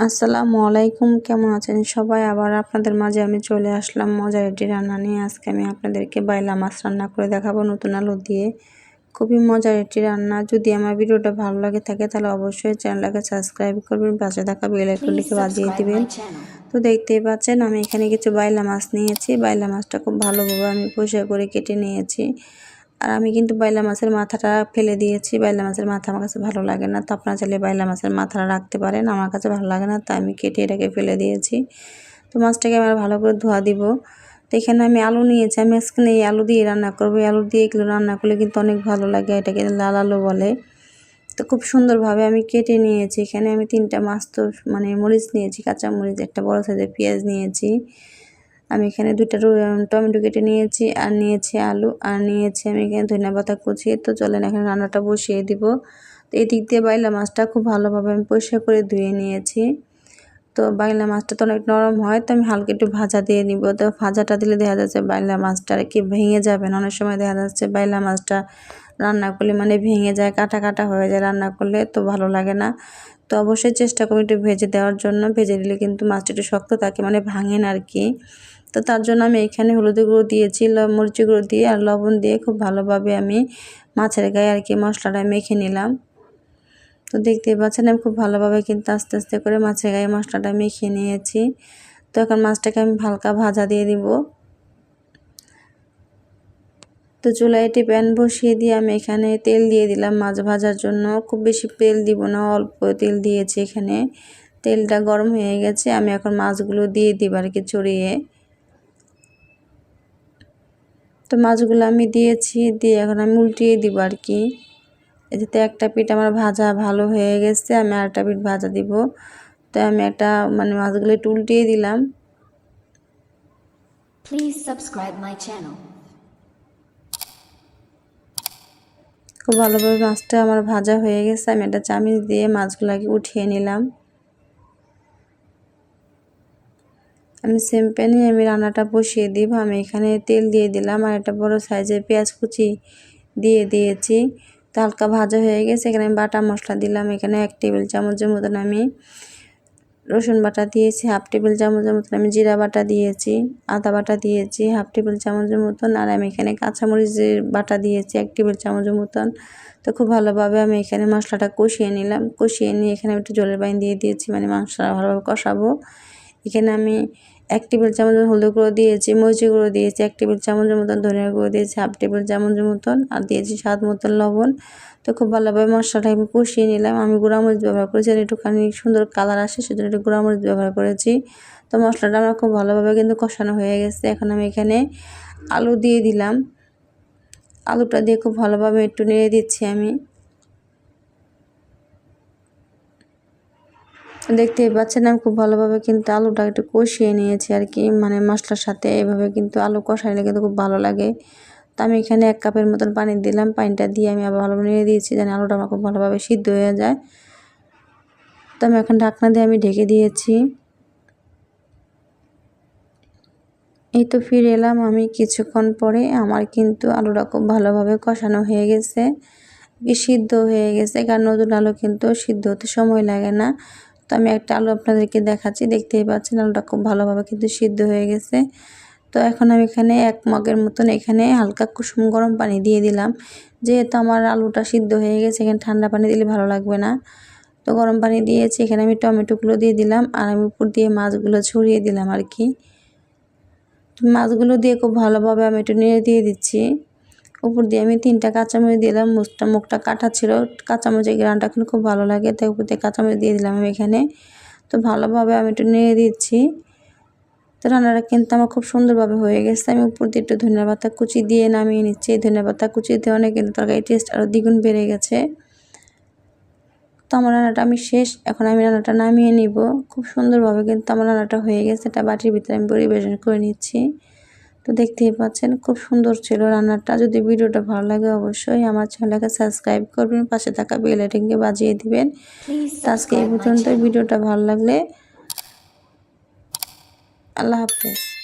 আসসালামু আলাইকুম কেমন আছেন সবাই? আবার আপনাদের মাঝে আমি চলে আসলাম মজার একটি রান্না নিয়ে। আজকে আমি আপনাদেরকে বাইলা মাছ রান্না করে দেখাবো নতুন আলু দিয়ে। খুবই মজার একটি রান্না। যদি আমার ভিডিওটা ভালো লাগে থাকে তাহলে অবশ্যই চ্যানেলটাকে সাবস্ক্রাইব করবেন পাশে থাকা বেল আইকনটিকে বাজিয়ে দিবেন। তো দেখতেই পাচ্ছেন আমি এখানে কিছু বাইলা মাছ নিয়েছি। বাইলা মাছটা খুব ভালোভাবে আমি পরিষ্কার করে কেটে নিয়েছি। আর আমি কিন্তু বাইলা মাছের মাথাটা ফেলে দিয়েছি। বাইলা মাছের মাথা আমার কাছে ভালো লাগে না। তো আপনারা চাইলে বাইলা মাছের মাথাটা রাখতে পারেন। আমার কাছে ভালো লাগে না তাই আমি কেটে এটাকে ফেলে দিয়েছি। তো মাছটাকে আমার ভালো করে ধোয়া দিব। তো এখানে আমি আলু নিয়েছি। আমি আজকে এই আলু দিয়ে রান্না করব। আলু দিয়ে এগুলো রান্না করলে কিন্তু অনেক ভালো লাগে, এটাকে লাল আলু বলে। তো খুব সুন্দরভাবে আমি কেটে নিয়েছি। এখানে আমি তিনটা মাছ তো মানে মরিচ নিয়েছি কাঁচা মরিচ একটা বড় সাইজের পেঁয়াজ নিয়েছি। আমি এখানে দুটা টমেটো কেটে নিয়েছি, আর নিয়েছি আলু, আর নিয়েছি আমি এখানে ধনিয়া পাতা কুচিয়ে তো চলেন এখানে রান্নাটা বসিয়ে দিব। তো এই দিক দিয়ে বাইলা মাছটা খুব ভালোভাবে আমি পরিষ্কার করে ধুয়ে নিয়েছি। তো বাইলা মাছটা তো অনেক নরম হয়, তো আমি হালকা একটু ভাজা দিয়ে নিব। তো ভাজাটা দিলে দেখা যাচ্ছে বাইলা মাছটা আর কি ভেঙে যাবে না। অনেক সময় দেখা যাচ্ছে বাইলা মাছটা রান্না করলে মানে ভেঙে যায়, কাটা কাটা হয়ে যায় রান্না করলে, তো ভালো লাগে না। তো অবশ্যই চেষ্টা করি একটু ভেজে দেওয়ার জন্য। ভেজে দিলে কিন্তু মাছটা একটু শক্ত থাকে মানে ভাঙে না আর কি তো তার জন্য আমি এখানে হলুদ গুঁড়ো দিয়েছি মরিচ গুঁড়ো দিয়ে আর লবণ দিয়ে খুব ভালোভাবে আমি মাছের গায়ে আর কি মশলাটা মেখে নিলাম। তো দেখতে পাচ্ছেন আমি খুব ভালোভাবে কিন্তু আস্তে আস্তে করে মাছের গায়ে মশলাটা মেখে নিয়েছি। তো এখন মাছটাকে আমি হালকা ভাজা দিয়ে দিব। তো চুলায় একটি প্যান বসিয়ে দিয়ে আমি এখানে তেল দিয়ে দিলাম মাছ ভাজার জন্য। খুব বেশি তেল দিব না, অল্প তেল দিয়েছি এখানে। তেলটা গরম হয়ে গেছে, আমি এখন মাছগুলো দিয়ে দিব আর কি চড়িয়ে তো মাছগুলো আমি দিয়েছি, দিয়ে এখন আমি উল্টিয়ে দিব আর কি। এতে একটা পিঠ আমার ভাজা ভালো হয়ে গেছে, আমি আরেকটা পিঠ ভাজা দিব। তো আমি একটা মানে মাছগুলো একটু উল্টিয়ে দিলাম। Please subscribe my channel. খুব ভালোভাবে মাছটা আমার ভাজা হয়ে গেছে। আমি একটা চামিচ দিয়ে মাছগুলোকে উঠিয়ে নিলাম। আমি সেম প্যানে আমি রান্নাটা বসিয়ে দিব। আমি এখানে তেল দিয়ে দিলাম আর একটা বড় সাইজের পেঁয়াজ কুচি দিয়ে দিয়েছি। তো হালকা ভাজা হয়ে গেছে। এখানে আমি বাটা মশলা দিলাম। এখানে এক টেবিল চামচের মতন আমি রসুন বাটা দিয়েছি, হাফ টেবিল চামচের মতন আমি জিরা বাটা দিয়েছি, আদা বাটা দিয়েছি, হাফ টেবিল চামচের মতন, আর আমি এখানে কাঁচামরিচের বাটা দিয়েছি, এক টেবিল চামচের মতন। তো খুব ভালোভাবে আমি এখানে মশলাটা কষিয়ে নিলাম, কষিয়ে নিয়ে এখানে একটু জলের বাইন দিয়ে দিয়েছি মানে মাংসটা ভালোভাবে কষাবো। এখানে আমি এক টেবিল চামচ হলুদ গুঁড়ো দিয়েছি মরিচি গুঁড়ো দিয়েছি, এক টেবিল চামচের মতন ধনিয়া গুঁড়ো দিয়েছি, হাফ টেবিল চামচের মতন, আর দিয়েছি স্বাদ মতন লবণ। তো খুব ভালোভাবে মশলাটা আমি কষিয়ে নিলাম। আমি গুঁড়ামরিচ ব্যবহার করেছি, আর একটুখানি সুন্দর কালার আসে, সেজন্য একটু গুঁড়ামরিচ ব্যবহার করেছি। তো মশলাটা আমার খুব ভালোভাবে কিন্তু কষানো হয়ে গেছে। এখন আমি এখানে আলু দিয়ে দিলাম। আলুটা দিয়ে খুব ভালোভাবে একটু নেড়ে দিচ্ছি আমি। দেখতেই পাচ্ছেন, আমি খুব ভালোভাবে কিন্তু আলুটা একটু কষিয়ে নিয়েছি আর কি। মানে মশলার সাথে এভাবে কিন্তু আলু কষাইলে কিন্তু খুব ভালো লাগে। তো আমি এখানে এক কাপের মতন পানি দিলাম, পানিটা দিয়ে আমি আবার ভালোভাবে নিয়ে দিয়েছি যেন আলুটা আমার খুব ভালোভাবে সিদ্ধ হয়ে যায়। তো আমি এখন ঢাকনা দিয়ে আমি ঢেকে দিয়েছি। এই তো ফিরে এলাম আমি কিছুক্ষণ পরে, আমার কিন্তু আলুটা খুব ভালোভাবে কষানো হয়ে গেছে। সিদ্ধ হয়ে গেছে, কারণ নতুন আলু কিন্তু সিদ্ধ হতে সময় লাগে না। তো আমি একটা আলু আপনাদেরকে দেখাচ্ছি, দেখতেই পাচ্ছেন আলুটা খুব ভালোভাবে কিন্তু সিদ্ধ হয়ে গেছে। তো এখন আমি এখানে এক মগের মতন এখানে হালকা কুসুম গরম পানি দিয়ে দিলাম। যেহেতু আমার আলুটা সিদ্ধ হয়ে গেছে, এখানে ঠান্ডা পানি দিলে ভালো লাগবে না। তো গরম পানি দিয়েছি, এখানে আমি টমেটোগুলো দিয়ে দিলাম আর আমি উপর দিয়ে মাছগুলো ছড়িয়ে দিলাম আর কি। মাছগুলো দিয়ে খুব ভালোভাবে আমি একটু নেড়ে দিয়ে দিচ্ছি। উপর দিয়ে আমি তিনটা কাঁচামরিচ দিলাম, মুখটা মুখটা কাটা ছিল। কাঁচামরিচের গ্রানটা কিন্তু খুব ভালো লাগে, তাই উপর দিয়ে কাঁচামরিচ দিয়ে দিলাম আমি এখানে। তো ভালোভাবে আমি একটু নিয়ে দিচ্ছি। তো রান্নাটা কিন্তু আমার খুব সুন্দরভাবে হয়ে গেছে। আমি উপর দিয়ে একটু ধনিয়া পাতা কুচি দিয়ে নামিয়ে নিচ্ছি। এই ধনিয়া পাতা কুচি দিয়ে অনেক কিন্তু তরকারি টেস্ট আরও দ্বিগুণ বেড়ে গেছে। তো আমার রান্নাটা আমি শেষ। এখন আমি রান্নাটা নামিয়ে নিব। খুব সুন্দরভাবে কিন্তু আমার রান্নাটা হয়ে গেছে। এটা বাটির ভিতরে আমি পরিবেশন করে নিচ্ছি। তো দেখতেই পাচ্ছেন খুব সুন্দর ছিল রান্নাটা। যদি ভিডিওটা ভালো লাগে অবশ্যই আমার চ্যানেলকে সাবস্ক্রাইব করবেন পাশে থাকা বেল আইকনকে বাজিয়ে দিবেন। আজকে এই পর্যন্ত ভিডিওটা ভালো লাগলে আল্লাহ হাফেজ।